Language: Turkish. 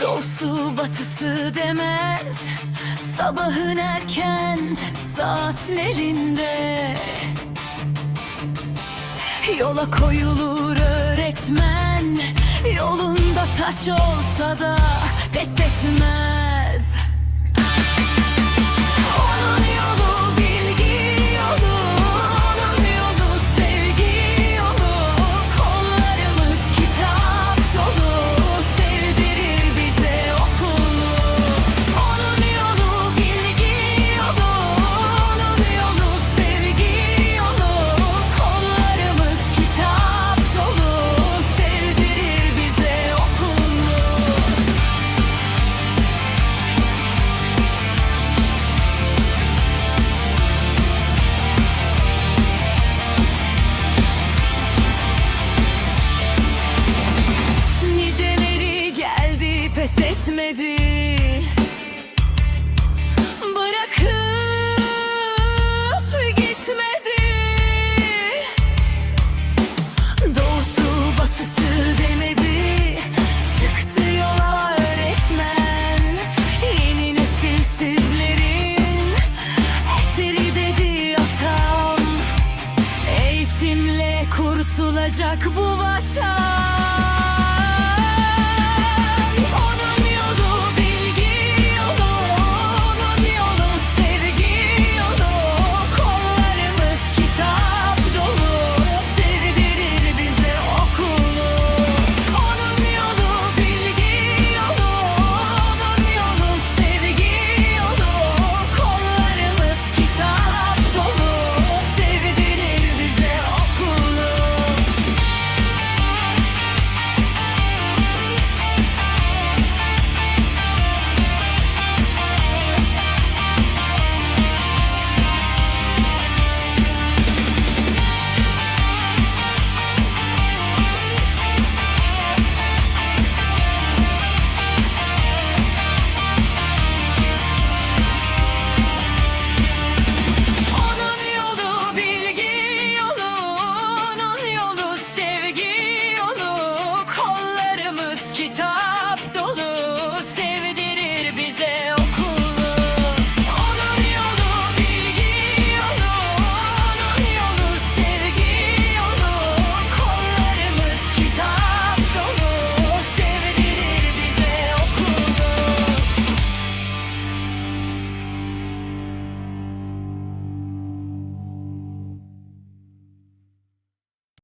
Doğusu batısı demez Sabahın erken saatlerinde. Yola koyulur öğretmen Yolunda taş olsa da pes etmez pes etmedi. Bırakıp gitmedi. Doğusu batısı demedi. Çıktı yola öğretmen. Yeni nesil sizlerin Eseri dedi atam. Eğitimle kurtulacak bu vatan